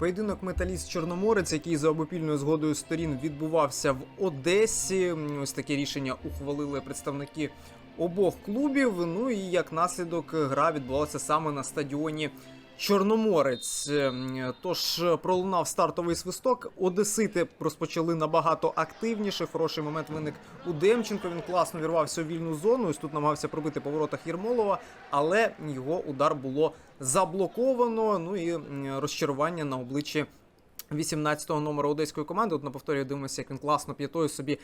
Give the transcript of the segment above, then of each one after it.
Поєдинок металіст Чорноморець, який за обопільною згодою сторін відбувався в Одесі. Ось таке рішення ухвалили представники обох клубів. Ну і як наслідок гра відбувалася саме на стадіоні Чорноморець. Ем, Тож пролунав стартовий свисток. Одесити розпочали набагато активніше. Хороший момент виник у Демченко. Він класно вірвався у вільну зону. Ось тут намагався пробити по воротах Єрмолова, але його удар було заблоковано. Ну і розчарування на обличчі 18-го номера одеської команди. От на повторі дивимося, як він класно п'ятою собі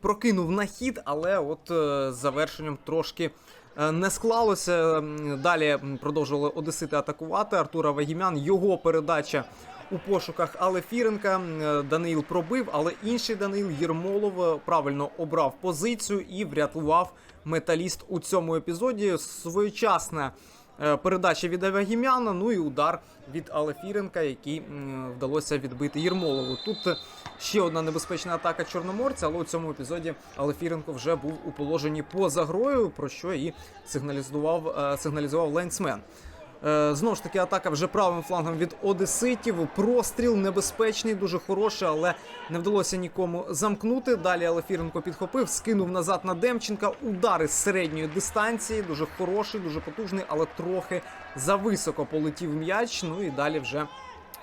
прокинув на хід, але от е, завершенням трошки е, не склалося. Далі продовжували Одесити атакувати. Артура Вагімян, його передача у пошуках Алефіренка. Е, Даниїл пробив, але інший Даниїл Єрмолов е, правильно обрав позицію і врятував металіст у цьому епізоді. Своєчасна е, передача від Авагімяна, ну і удар від Алефіренка, який вдалося відбити Єрмолову. Тут е, ще одна небезпечна атака чорноморця, але у цьому епізоді Алефіренко вже був у положенні поза грою, про що і сигналізував, е, сигналізував лейнсмен. Е, Знову ж таки, атака вже правим флангом від Одеситів. Простріл небезпечний, дуже хороший, але не вдалося нікому замкнути. Далі Алефіренко підхопив, скинув назад на Демченка. Удари з середньої дистанції, дуже хороший, дуже потужний, але трохи зависоко полетів м'яч. Ну і далі вже.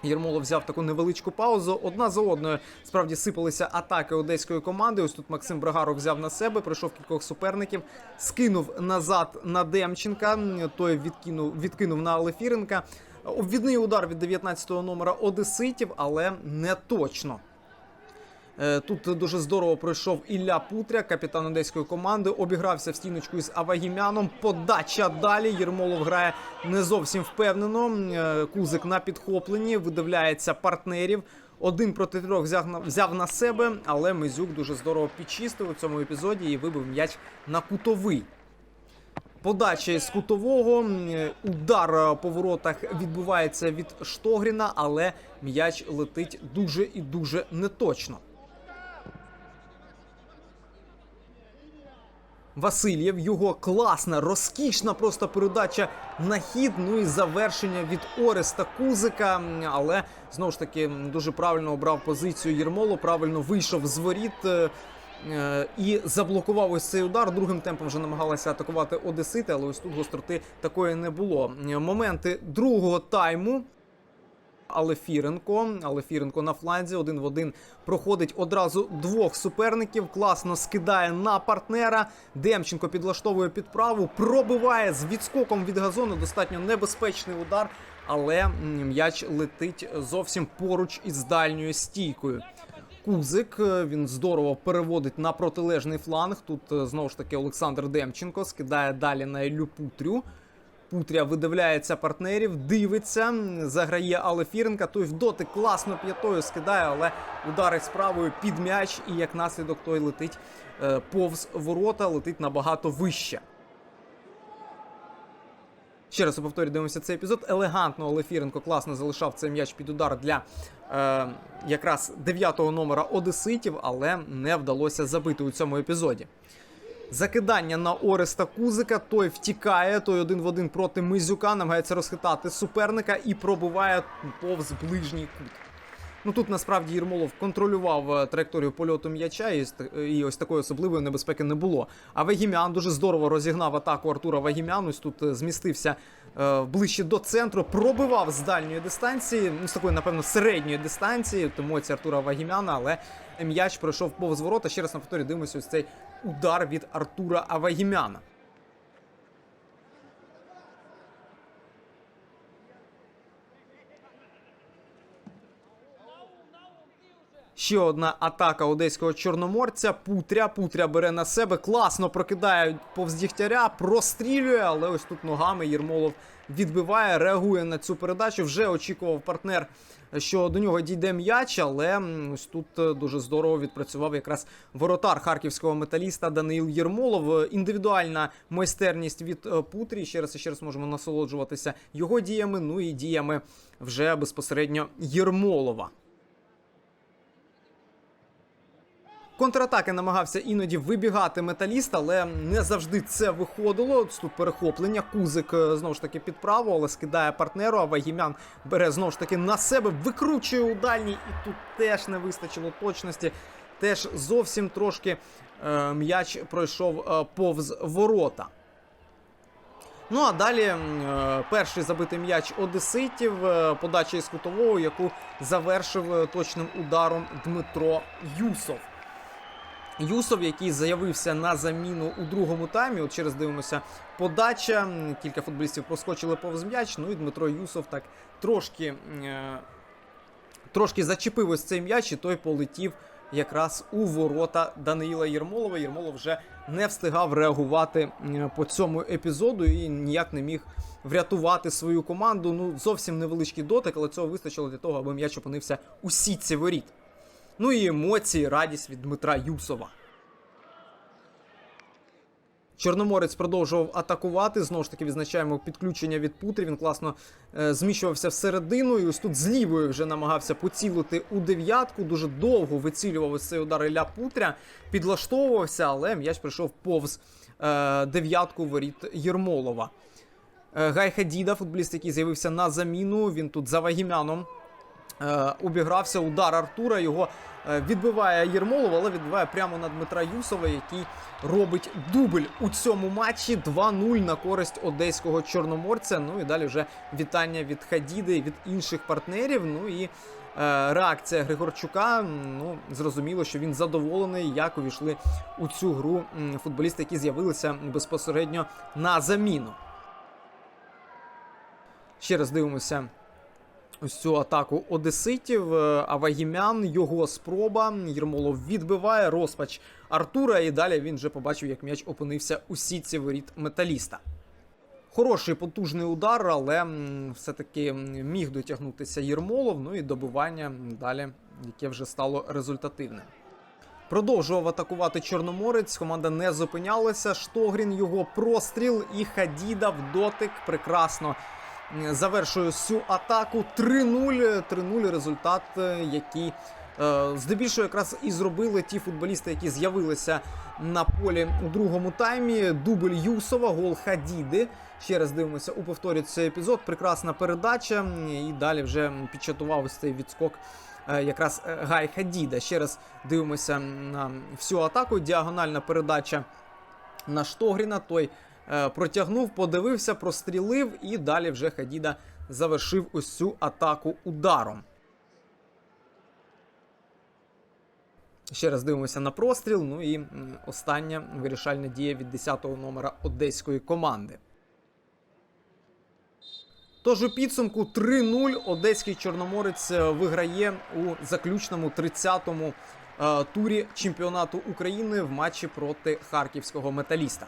Єрмолов взяв таку невеличку паузу. Одна за одною справді сипалися атаки одеської команди. Ось тут Максим Брагаров взяв на себе, пройшов кількох суперників, скинув назад на Демченка. Той відкинув, відкинув на Алефіренка. Обвідний удар від 19-го номера Одеситів, але не точно. Е, Тут дуже здорово пройшов Ілля Путря, капітан одеської команди. Обігрався в стіночку із Авагімяном. Подача далі. Єрмолов грає не зовсім впевнено. Е, Кузик на підхопленні, видивляється партнерів. Один проти трьох взяв на, взяв на себе, але Мизюк дуже здорово підчистив у цьому епізоді і вибив м'яч на кутовий. Подача із кутового. Удар е, по воротах відбувається від Штогріна, але м'яч летить дуже і дуже неточно. Васильєв, його класна, розкішна просто передача на хід. Ну і завершення від Ореста Кузика. Але знову ж таки дуже правильно обрав позицію Єрмоло, правильно вийшов з воріт. е, е, І заблокував ось цей удар. Другим темпом вже намагалися атакувати Одесити, але ось тут гостроти такої не було. Моменти другого тайму. Алефіренко. Алефіренко на фланзі один в один проходить одразу двох суперників. Класно скидає на партнера. Демченко підлаштовує підправу, пробиває з відскоком від газону. Достатньо небезпечний удар, але м'яч летить зовсім поруч із дальньою стійкою. Кузик е, він здорово переводить на протилежний фланг. Тут е, знову ж таки Олександр Демченко скидає далі на Іллю Путрю. Путря видивляється партнерів, дивиться, заграє Алефіренка. Той в дотик класно п'ятою скидає, але удари справою під м'яч, і як наслідок той летить е, повз ворота, летить набагато вище. Ще раз у повторі дивимося цей епізод. Елегантно Олефіренко класно залишав цей м'яч під удар для е, якраз 9-го номера Одеситів, але не вдалося забити у цьому епізоді. Закидання на Ореста Кузика. Той втікає, той один в один проти Мизюка, намагається розхитати суперника і пробиває повз ближній кут. Ну тут насправді Єрмолов контролював е, траєкторію польоту м'яча, і, ст- і ось такої особливої небезпеки не було. А Вагімян дуже здорово розігнав атаку Артура Вагімян. Ось тут е, змістився е, ближче до центру, пробивав з дальньої дистанції, ну з такої, напевно, середньої дистанції, тому це Артура Вагімяна, але м'яч пройшов повз ворота. Ще раз на повторі дивимося ось цей удар від Артура Авагімяна. Ще одна атака одеського чорноморця. Путря. Путря бере на себе. Класно прокидає повз Дігтяря, прострілює, але ось тут ногами Єрмолов відбиває, реагує на цю передачу. Вже очікував партнер, що до нього дійде м'яч, але ось тут е, дуже здорово відпрацював якраз воротар харківського металіста Даниїл Єрмолов. Індивідуальна майстерність від е, Путрі. Ще раз і ще раз можемо насолоджуватися його діями, ну і діями вже безпосередньо Єрмолова. Контратаки намагався іноді вибігати металіст, але не завжди це виходило. Тут перехоплення. Кузик е, знову ж таки під право, але скидає партнеру. А Вагімян бере знову ж таки на себе, викручує у дальній, і тут теж не вистачило точності. Теж зовсім трошки е, м'яч пройшов е, повз ворота. Ну а далі е, перший забитий м'яч Одеситів, е, подача із кутового, яку завершив е, точним ударом Дмитро Юсов. Юсов, який заявився на заміну у другому таймі. От через дивимося подача. Кілька футболістів проскочили повз м'яч. Ну і Дмитро Юсов так трошки, е, трошки зачепив ось цей м'яч, і той полетів якраз у ворота Даниїла Єрмолова. Єрмолов вже не встигав реагувати по цьому епізоду і ніяк не міг врятувати свою команду. Ну, зовсім невеличкий дотик, але цього вистачило для того, аби м'яч опинився у сітці воріт. Ну і емоції, радість від Дмитра Юсова. Чорноморець продовжував атакувати. Знову ж таки, відзначаємо підключення від Путри. Він класно е, зміщувався всередину. І ось тут з лівої вже намагався поцілити у дев'ятку. Дуже довго вицілював цей удар Ілля Путря, підлаштовувався, але м'яч прийшов повз е, дев'ятку воріт Єрмолова. Е, Гай Хадіда, футболіст, який з'явився на заміну. Він тут за Вагімяном обігрався. Удар Артура. Його е, відбиває Єрмолов, але відбиває прямо на Дмитра Юсова, який робить дубль у цьому матчі 2-0 на користь одеського чорноморця. Ну і далі вже вітання від Хадіди, від інших партнерів. Ну і е, реакція Григорчука. Ну, зрозуміло, що він задоволений, як увійшли у цю гру футболісти, які з'явилися безпосередньо на заміну. Ще раз дивимося ось цю атаку одеситів. Е, Авагімян, його спроба. Єрмолов відбиває розпач Артура. І далі він вже побачив, як м'яч опинився у сітці воріт металіста. Хороший потужний удар, але все-таки міг дотягнутися Єрмолов. Ну і добивання далі, яке вже стало результативним. Продовжував атакувати Чорноморець. Команда не зупинялася. Штогрін його простріл і Хадіда в дотик прекрасно завершує всю атаку. 3-0. 3-0 результат, е, який е, здебільшого якраз і зробили ті футболісти, які з'явилися на полі у другому таймі. Дубль Юсова, гол Хадіди. Ще раз дивимося у повторі цей епізод. Прекрасна передача. І далі вже підчатував цей відскок е, якраз Гай Хадіда. Ще раз дивимося на всю атаку. Діагональна передача на Штогріна. Той протягнув, подивився, прострілив, і далі вже Хадіда завершив ось цю атаку ударом. Ще раз дивимося на простріл. Ну і остання вирішальна дія від 10-го номера одеської команди. Тож у підсумку 3-0 одеський чорноморець е, виграє у заключному 30-му е, турі чемпіонату України в матчі проти харківського металіста.